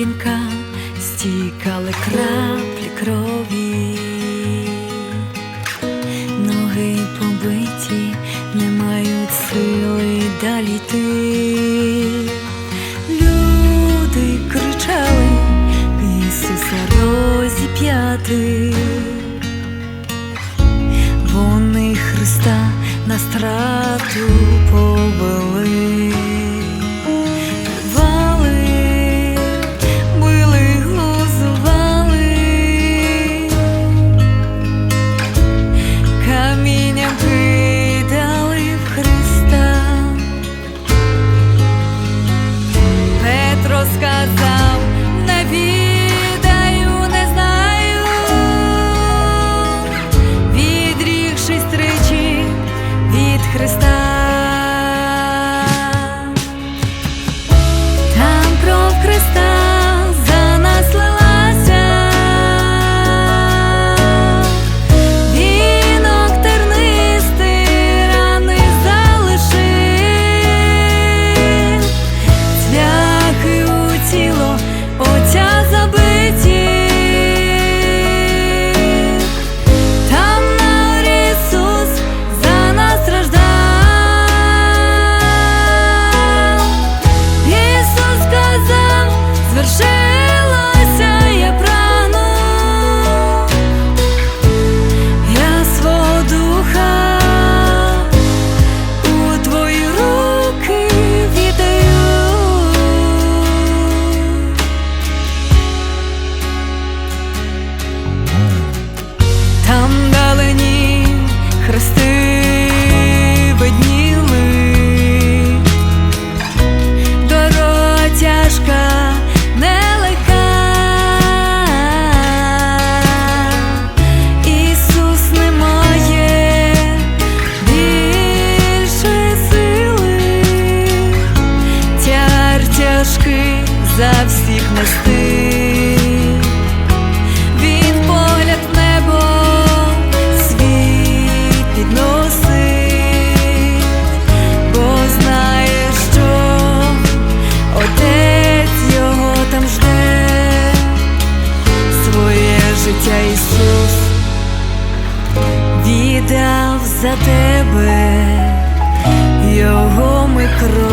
вінка стікали краплі крові, ноги побиті, не мають сили далі йти. Люди кричали Ісуса розіп'яти. Вони Христа на страту per за всіх нести. Він погляд небо свій підносить, бо знає, що отець його там жде, своє життя Ісус віддав за тебе, його ми кров.